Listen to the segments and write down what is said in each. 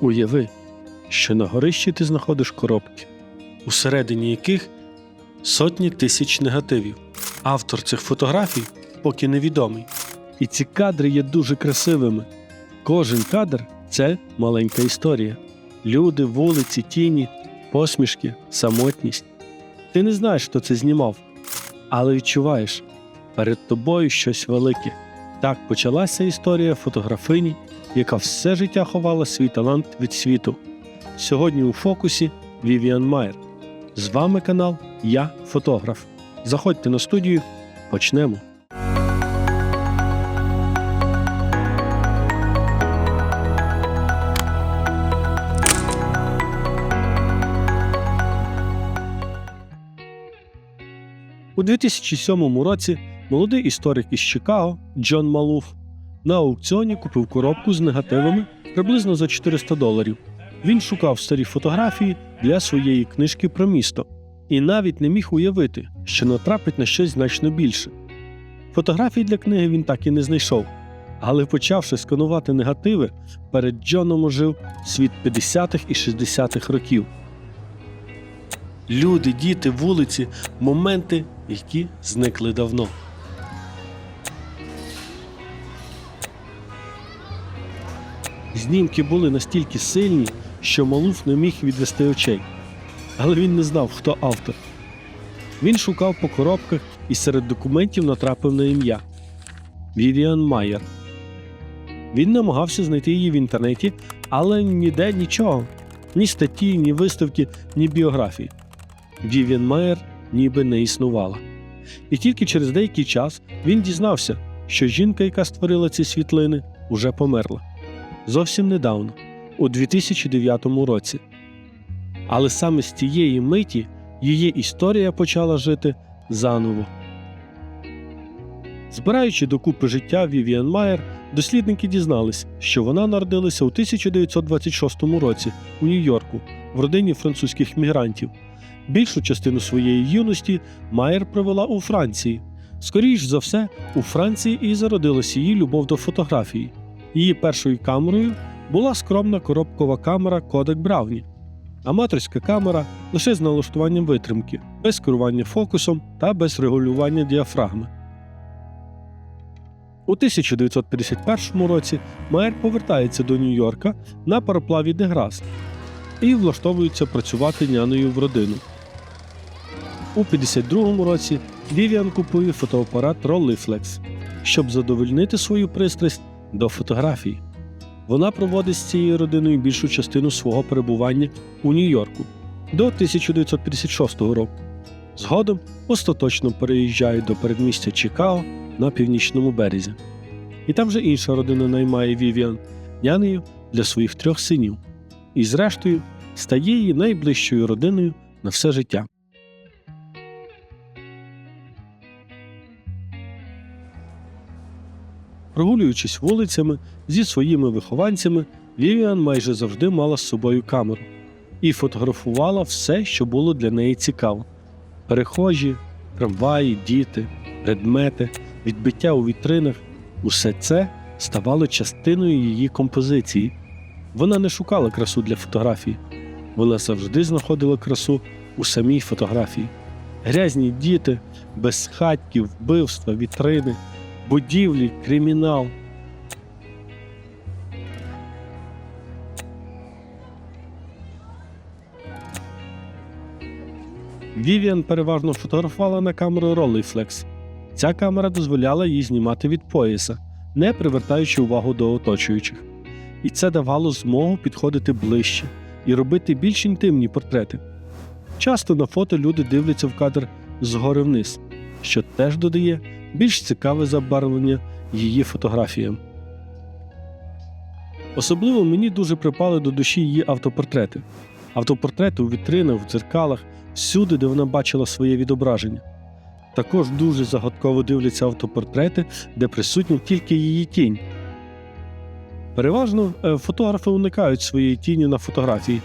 Уяви, що на горищі ти знаходиш коробки, усередині яких сотні тисяч негативів. Автор цих фотографій поки невідомий. І ці кадри є дуже красивими. Кожен кадр це маленька історія. Люди, вулиці, тіні, посмішки, самотність. Ти не знаєш, хто це знімав, але відчуваєш перед тобою щось велике. Так почалася історія фотографині, яка все життя ховала свій талант від світу. Сьогодні у фокусі Вівіан Майер. З вами канал Я Фотограф. Заходьте на студію, почнемо. У 2007 році молодий історик із Чикаго Джон Малуф на аукціоні купив коробку з негативами приблизно за 400 доларів. Він шукав старі фотографії для своєї книжки про місто і навіть не міг уявити, що натрапить на щось значно більше. Фотографій для книги він так і не знайшов, але почавши сканувати негативи, перед Джоном ожив світ 50-х і 60-х років. Люди, діти, вулиці, моменти, які зникли давно. Знімки були настільки сильні, що Малуф не міг відвести очей. Але він не знав, хто автор. Він шукав по коробках і серед документів натрапив на ім'я Вівіан Майер. Він намагався знайти її в інтернеті, але ніде нічого: ні статті, ні виставки, ні біографії. Вівіан Майер ніби не існувала. І тільки через деякий час він дізнався, що жінка, яка створила ці світлини, уже померла. Зовсім недавно, у 2009 році. Але саме з тієї миті її історія почала жити заново. Збираючи докупи життя Вівіан Майер, дослідники дізнались, що вона народилася у 1926 році у Нью-Йорку в родині французьких мігрантів. Більшу частину своєї юності Майер провела у Франції. Скоріш за все, у Франції і зародилася її любов до фотографії. Її першою камерою була скромна коробкова камера Kodak Brownie. Аматорська камера лише з налаштуванням витримки, без керування фокусом та без регулювання діафрагми. У 1951 році Майер повертається до Нью-Йорка на пароплаві Деграс і влаштовується працювати няною в родину. У 52 році Вівіан купує фотоапарат Rolleiflex, щоб задовольнити свою пристрасть до фотографії. Вона проводить з цією родиною більшу частину свого перебування у Нью-Йорку до 1956 року. Згодом остаточно переїжджає до передмістя Чикаго на північному березі. І там вже інша родина наймає Вівіан нянею для своїх трьох синів, і, зрештою, стає її найближчою родиною на все життя. Прогулюючись вулицями зі своїми вихованцями, Вівіан майже завжди мала з собою камеру і фотографувала все, що було для неї цікаво: перехожі, трамваї, діти, предмети, відбиття у вітринах усе це ставало частиною її композиції. Вона не шукала красу для фотографії, вона завжди знаходила красу у самій фотографії. Грязні діти, безхатьки, вбивства, вітрини, будівлі, кримінал. Вівіан переважно фотографувала на камеру Rolleiflex. Ця камера дозволяла їй знімати від пояса, не привертаючи увагу до оточуючих. І це давало змогу підходити ближче і робити більш інтимні портрети. Часто на фото люди дивляться в кадр згори вниз, що теж додає більш цікаве забарвлення її фотографіям. Особливо мені дуже припали до душі її автопортрети. Автопортрети у вітринах, в дзеркалах, всюди, де вона бачила своє відображення. Також дуже загадково дивляться автопортрети, де присутня тільки її тінь. Переважно е, фотографи уникають своєї тіні на фотографії,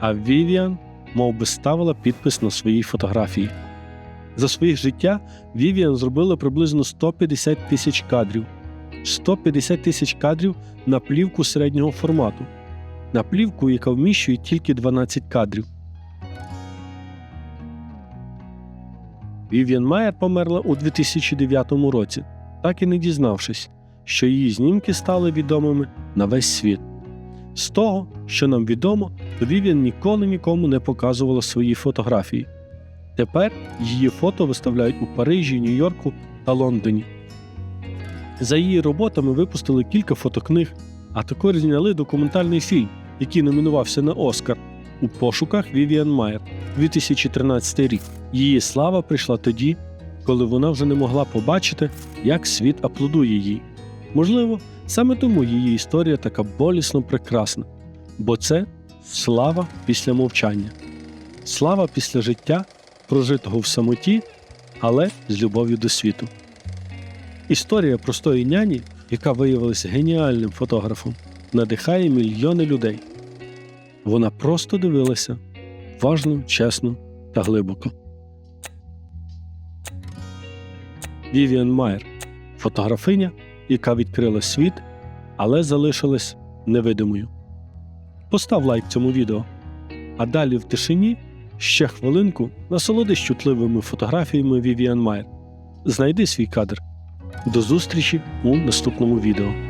а Вівіан мов би, ставила підпис на своїй фотографії. За своє життя Вівіан зробила приблизно 150 тисяч кадрів, 150 тисяч кадрів на плівку середнього формату. на плівку, яка вміщує тільки 12 кадрів. Вів'ян Майер померла у 2009 році, так і не дізнавшись, що її знімки стали відомими на весь світ. З того, що нам відомо, то Вів'ян ніколи нікому не показувала свої фотографії. Тепер її фото виставляють у Парижі, Нью-Йорку та Лондоні. За її роботами випустили кілька фотокниг, а також зняли документальний фільм, який номінувався на Оскар у пошуках Вівіан Майер 2013 рік. Її слава прийшла тоді, коли вона вже не могла побачити, як світ аплодує їй. Можливо, саме тому її історія така болісно прекрасна, бо це слава після мовчання, слава після життя, прожитого в самоті, але з любов'ю до світу. Історія простої няні, яка виявилася геніальним фотографом, надихає мільйони людей. Вона просто дивилася важно, чесно та глибоко. Вівіан Майер фотографиня, яка відкрила світ, але залишилась невидимою. Постав лайк цьому відео. А далі в тишині ще хвилинку насолодись чутливими фотографіями Вівіан Майер. Знайди свій кадр. До зустрічі у наступному відео.